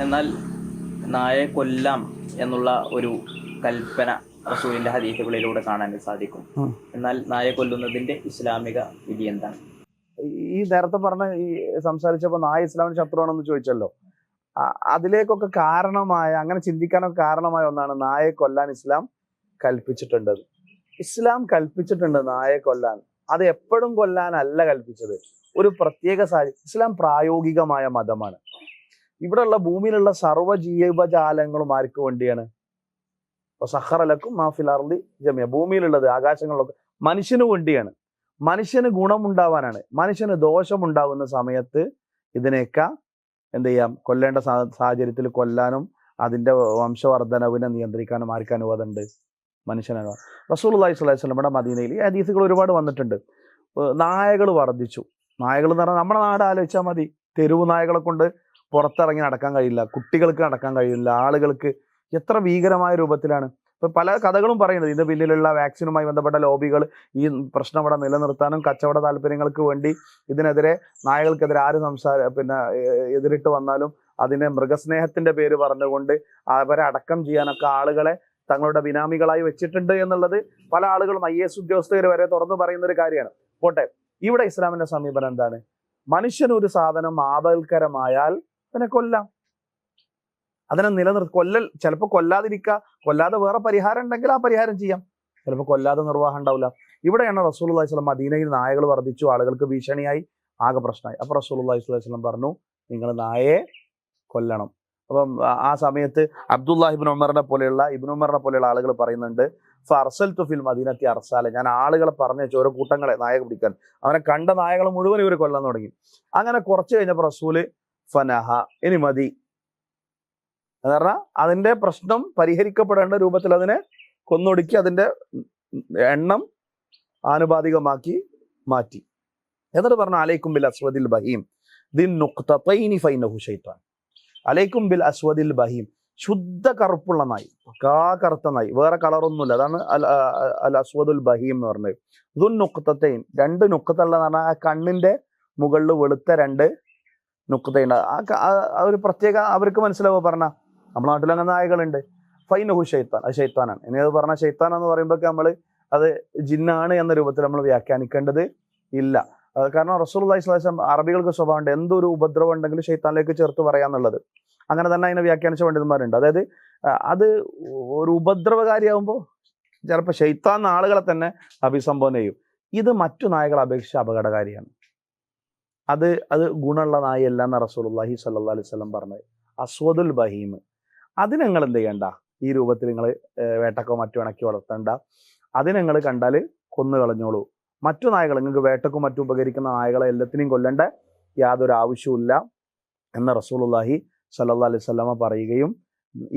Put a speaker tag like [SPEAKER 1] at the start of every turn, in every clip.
[SPEAKER 1] എന്നാൽ നായെ കൊല്ലാം എന്നുള്ള ഒരു കൽപ്പന റസൂലിന്റെ ഹദീസുകളിലൂടെ കാണാൻ സാധിക്കും. എന്നാൽ നായെ കൊല്ലുന്നതിന്റെ ഇസ്ലാമിക വിധി എന്താണ്?
[SPEAKER 2] ഈ നേരത്തെ പറഞ്ഞ ഈ സംസാരിച്ചപ്പോ നായ ഇസ്ലാമിന് ശത്രുവാണെന്ന് ചോദിച്ചല്ലോ. അതിലേക്കൊക്കെ കാരണമായ അങ്ങനെ ചിന്തിക്കാനൊക്കെ കാരണമായ ഒന്നാണ് നായെ കൊല്ലാൻ ഇസ്ലാം കൽപ്പിച്ചിട്ടുണ്ടത്. ഇസ്ലാം കൽപ്പിച്ചിട്ടുണ്ട് നായെ കൊല്ലാൻ. അത് എപ്പോഴും കൊല്ലാനല്ല കൽപ്പിച്ചത്. ഒരു പ്രത്യേക സാഹചര്യം. ഇസ്ലാം പ്രായോഗികമായ മതമാണ്. ഇവിടെയുള്ള ഭൂമിയിലുള്ള സർവ ജീവജാലങ്ങളും ആർക്ക് വേണ്ടിയാണ്? സഹറലക്കും മാഫിൽ അർലി ജമിയ ഭൂമിയിലുള്ളത് ആകാശങ്ങളിലൊക്കെ മനുഷ്യന് വേണ്ടിയാണ്. മനുഷ്യന് ഗുണമുണ്ടാവാനാണ്. മനുഷ്യന് ദോഷമുണ്ടാവുന്ന സമയത്ത് ഇതിനെയൊക്കെ എന്ത് ചെയ്യാം? കൊല്ലേണ്ട സാഹചര്യത്തിൽ കൊല്ലാനും അതിന്റെ വംശവർദ്ധനവിനെ നിയന്ത്രിക്കാനും ആർക്ക് അനുവാദമുണ്ട്? മനുഷ്യനാണ് റസൂൽ അള്ളഹി സ്വലാഹി സ്വലമിയുടെ മദീനയിൽ ഈ ഹദീസുകൾ ഒരുപാട് വന്നിട്ടുണ്ട്. നായകൾ വർദ്ധിച്ചു. നായകൾ എന്ന് പറഞ്ഞാൽ നമ്മുടെ നാട് ആലോചിച്ചാൽ മതി. തെരുവ് നായകളെ കൊണ്ട് പുറത്തിറങ്ങി നടക്കാൻ കഴിയില്ല. കുട്ടികൾക്ക് നടക്കാൻ കഴിയില്ല. ആളുകൾക്ക് എത്ര ഭീകരമായ രൂപത്തിലാണ്. ഇപ്പൊ പല കഥകളും പറയുന്നത്. ഇതിന്റെ പിന്നിലുള്ള വാക്സിനുമായി ബന്ധപ്പെട്ട ലോബികൾ ഈ പ്രശ്നം ഇവിടെ നിലനിർത്താനും കച്ചവട താല്പര്യങ്ങൾക്ക് വേണ്ടി ഇതിനെതിരെ നായകൾക്കെതിരെ ആര് സംസാര പിന്നെ എതിരിട്ട് വന്നാലും അതിനെ മൃഗസ്നേഹത്തിന്റെ പേര് പറഞ്ഞുകൊണ്ട് അവരെ അടക്കം ചെയ്യാനൊക്കെ ആളുകളെ തങ്ങളുടെ ബിനാമികളായി വെച്ചിട്ടുണ്ട് എന്നുള്ളത് പല ആളുകളും ഐ എസ് ഉദ്യോഗസ്ഥർ വരെ തുറന്നു പറയുന്ന ഒരു കാര്യമാണ്. പോട്ടെ. ഇവിടെ ഇസ്ലാമിന്റെ സമീപനം എന്താണ്? മനുഷ്യനൊരു സാധനം ആപൽക്കരമായാൽ അതിനെ കൊല്ലാം. അതിനെ നിലനിർത്തി കൊല്ലൽ ചിലപ്പോൾ കൊല്ലാതിരിക്കുക കൊല്ലാതെ വേറെ പരിഹാരം ഉണ്ടെങ്കിൽ ആ പരിഹാരം ചെയ്യാം. ചിലപ്പോൾ കൊല്ലാതെ നിർവാഹം ഉണ്ടാവില്ല ഇവിടെയാണ് റസൂൽ അള്ളഹി സ്വലം മദീനയിൽ നായകൾ വർദ്ധിച്ചു ആളുകൾക്ക് ഭീഷണിയായി ആകെ പ്രശ്നമായി. അപ്പൊ റസൂൽ അള്ളഹി സ്വലം പറഞ്ഞു നിങ്ങൾ നായയെ കൊല്ലണം. അപ്പം ആ- സമയത്ത് അബ്ദുല്ലാ ഇബിൻ ഉമറിനെ പോലെയുള്ള ഇബിൻ ഉമറിനെ പോലെയുള്ള ആളുകൾ പറയുന്നുണ്ട് ഫർസൽ തുഫിൽ മദീനത്തി അർസാല. ഞാൻ ആളുകളെ പറഞ്ഞു വെച്ചു ഓരോ കൂട്ടങ്ങളെ നായക പിടിക്കാൻ. അവനെ കണ്ട നായകൾ മുഴുവൻ ഇവർ കൊല്ലാൻ തുടങ്ങി. അങ്ങനെ കുറച്ച് കഴിഞ്ഞപ്പോൾ റസൂൽ ഫനഹ. ഇനി മതി. എന്ന് പറഞ്ഞാൽ അതിന്റെ പ്രശ്നം പരിഹരിക്കപ്പെടേണ്ട രൂപത്തിൽ അതിനെ കൊന്നൊടുക്കി അതിന്റെ എണ്ണം ആനുപാതികമാക്കി മാറ്റി. എന്നിട്ട് പറഞ്ഞു അലൈക്കും ബിൽ അസ്വദിൽ ബഹീം ദിൻ നുക്തൈനി ഫൈനഹു ഷൈത്താൻ അലൈക്കും ബിൽ അസ്വദിൽ ബഹീം. ശുദ്ധ കറുപ്പുള്ള നായി കാ കറുത്ത നായി. വേറെ കളറൊന്നുമില്ല. അതാണ് അൽ അൽ അസ്വദുൽ ബഹീം എന്ന് പറഞ്ഞത്. ദുൻ നുക്തത്തെയും രണ്ട് നുക്തല്ല എന്ന് പറഞ്ഞാൽ ആ കണ്ണിന്റെ മുകളിൽ വെളുത്ത രണ്ട് നുക്തയുണ്ട് ആ ഒരു പ്രത്യേക അവർക്ക് മനസ്സിലാവുക പറഞ്ഞ നമ്മുടെ നാട്ടിൽ അങ്ങനെ നായകളുണ്ട്. ഫൈനഹു ഷെയ്ത്താൻ അത് ഷെയ്ത്താനാണ് ഇനി അത് പറഞ്ഞ ഷെയ്ത്താൻ എന്ന് പറയുമ്പോൾ നമ്മൾ അത് ജിന്നാണ് എന്ന രൂപത്തിൽ നമ്മൾ വ്യാഖ്യാനിക്കേണ്ടത് ഇല്ല. കാരണം റസൂൽ അള്ളാഹിസ്ലാം അറബികൾക്ക് സ്വഭാവമുണ്ട്. എന്തൊരു ഉപദ്രവം ഉണ്ടെങ്കിലും ഷെയ്ത്താനിലേക്ക് ചേർത്ത് പറയാന്നുള്ളത്. അങ്ങനെ തന്നെ അതിനെ വ്യാഖ്യാനിച്ച പണ്ഡിതന്മാരുണ്ട്. അതായത് അത് ഒരു ഉപദ്രവകാരിയാവുമ്പോൾ ചിലപ്പോൾ ഷെയ്ത്താൻ ആളുകളെ തന്നെ അഭിസംബോധന ചെയ്യും. ഇത് മറ്റു നായകളെ അപേക്ഷിച്ച് അപകടകാരിയാണ്. അത് അത് ഗുണമുള്ളതായല്ല എന്ന് റസൂൽ അള്ളാഹി സല്ലാ അലൈഹി സ്വലം പറഞ്ഞത് അസ്വദുൽ ബഹീം. അതിന് നിങ്ങൾ എന്ത് ചെയ്യണ്ട? ഈ രൂപത്തിൽ നിങ്ങൾ വേട്ടക്കോ മറ്റോ ഇണക്കി വളർത്തണ്ട. അതിന് നിങ്ങൾ കണ്ടാൽ കൊന്നു കളഞ്ഞോളൂ. മറ്റു നായകൾ നിങ്ങൾക്ക് വേട്ടക്കും മറ്റും ഉപകരിക്കുന്ന നായകളെ എല്ലാത്തിനെയും കൊല്ലണ്ട യാതൊരു ആവശ്യവുമില്ല എന്ന് റസൂലുള്ളാഹി സല്ലാ അലൈഹി വസല്ലമ പറയുകയും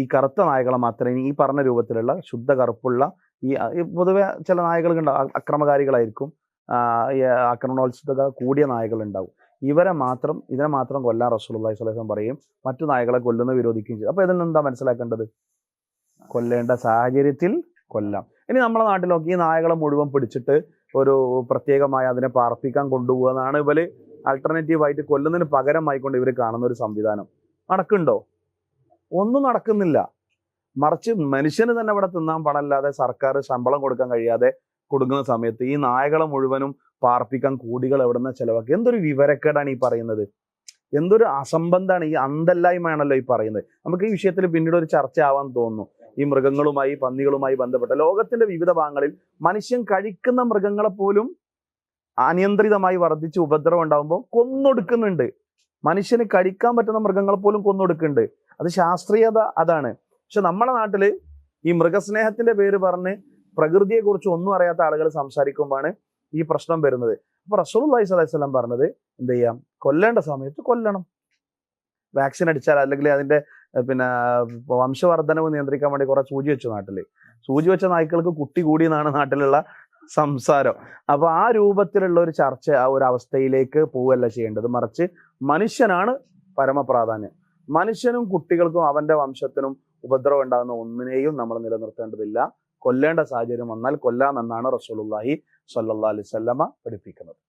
[SPEAKER 2] ഈ കറുത്ത നായകളെ മാത്രമേ ഈ പറഞ്ഞ രൂപത്തിലുള്ള ശുദ്ധ കറുപ്പുള്ള ഈ പൊതുവെ ചില നായകൾ ഉണ്ടാവും അക്രമകാരികളായിരിക്കും. ആക്രമണോത്സുകത കൂടിയ നായകൾ ഉണ്ടാവും. ഇവരെ മാത്രം ഇതിനെ മാത്രം കൊല്ലാൻ അലൈഹി വസല്ലം പറയും. മറ്റു നായകളെ കൊല്ലുന്ന വിരോധിക്കുകയും ചെയ്യും. അപ്പൊ ഇതിൽ എന്താ മനസ്സിലാക്കേണ്ടത്? കൊല്ലേണ്ട സാഹചര്യത്തിൽ കൊല്ലാം. ഇനി നമ്മുടെ നാട്ടിലൊക്കെ ഈ നായകളെ മുഴുവൻ പിടിച്ചിട്ട് ഒരു പ്രത്യേകമായി അതിനെ പാർപ്പിക്കാൻ കൊണ്ടുപോകുക എന്നാണ് ഇവർ ആൾട്ടർനേറ്റീവ് ആയിട്ട് കൊല്ലുന്നതിന് പകരമായിക്കൊണ്ട് ഇവർ കാണുന്ന ഒരു സംവിധാനം. നടക്കുന്നുണ്ടോ? ഒന്നും നടക്കുന്നില്ല. മറിച്ച് മനുഷ്യന് തന്നെ ഇവിടെ തിന്നാൻ പണമല്ലാതെ സർക്കാർ ശമ്പളം കൊടുക്കാൻ കഴിയാതെ കൊടുക്കുന്ന സമയത്ത് ഈ നായകളെ മുഴുവനും പാർപ്പിക്കാൻ കൂടികൾ എവിടുന്ന ചെലവാക്കി? എന്തൊരു വിവരക്കേടാണ് ഈ പറയുന്നത്? എന്തൊരു അസംബന്ധമാണ് ഈ അന്തല്ലായ്മയാണല്ലോ ഈ പറയുന്നത്? നമുക്ക് ഈ വിഷയത്തിൽ പിന്നീട് ഒരു ചർച്ച ആവാൻ തോന്നുന്നു. ഈ മൃഗങ്ങളുമായി പന്നികളുമായി ബന്ധപ്പെട്ട ലോകത്തിന്റെ വിവിധ ഭാഗങ്ങളിൽ മനുഷ്യൻ കഴിക്കുന്ന മൃഗങ്ങളെ പോലും അനിയന്ത്രിതമായി വർദ്ധിച്ച് ഉപദ്രവം ഉണ്ടാകുമ്പോൾ കൊന്നൊടുക്കുന്നുണ്ട്. മനുഷ്യന് കഴിക്കാൻ പറ്റുന്ന മൃഗങ്ങളെ പോലും കൊന്നൊടുക്കുന്നുണ്ട്. അത് ശാസ്ത്രീയത അതാണ്. പക്ഷെ നമ്മുടെ നാട്ടിൽ ഈ മൃഗസ്നേഹത്തിന്റെ പേര് പറഞ്ഞ് പ്രകൃതിയെ കുറിച്ച് ഒന്നും അറിയാത്ത ആളുകൾ സംസാരിക്കുമ്പോഴാണ് ഈ പ്രശ്നം വരുന്നത്. അപ്പൊ സ്വലൈഹി സ്വലം പറഞ്ഞത് എന്ത് ചെയ്യാം? കൊല്ലേണ്ട സമയത്ത് കൊല്ലണം. വാക്സിൻ അടിച്ചാൽ അല്ലെങ്കിൽ അതിന്റെ പിന്നെ വംശവർദ്ധനവ് നിയന്ത്രിക്കാൻ വേണ്ടി കുറെ സൂചി വെച്ചു നാട്ടിൽ. സൂചി വെച്ച നായ്ക്കൾക്ക് കുട്ടി കൂടി എന്നാണ് നാട്ടിലുള്ള സംസാരം. അപ്പൊ ആ രൂപത്തിലുള്ള ഒരു ചർച്ച ആ ഒരു അവസ്ഥയിലേക്ക് പോവുകയല്ല ചെയ്യേണ്ടത്. മറിച്ച് മനുഷ്യനാണ് പരമപ്രാധാന്യം. മനുഷ്യനും കുട്ടികൾക്കും അവന്റെ വംശത്തിനും ഉപദ്രവം ഉണ്ടാകുന്ന ഒന്നിനെയും നമ്മൾ നിലനിർത്തേണ്ടതില്ല. കൊല്ലേണ്ട സാഹചര്യം വന്നാൽ കൊല്ലാമെന്നാണ് റസൂലുള്ളാഹി സ്വല്ലല്ലാഹി അലൈഹി വസല്ലമ പഠിപ്പിക്കുന്നത്.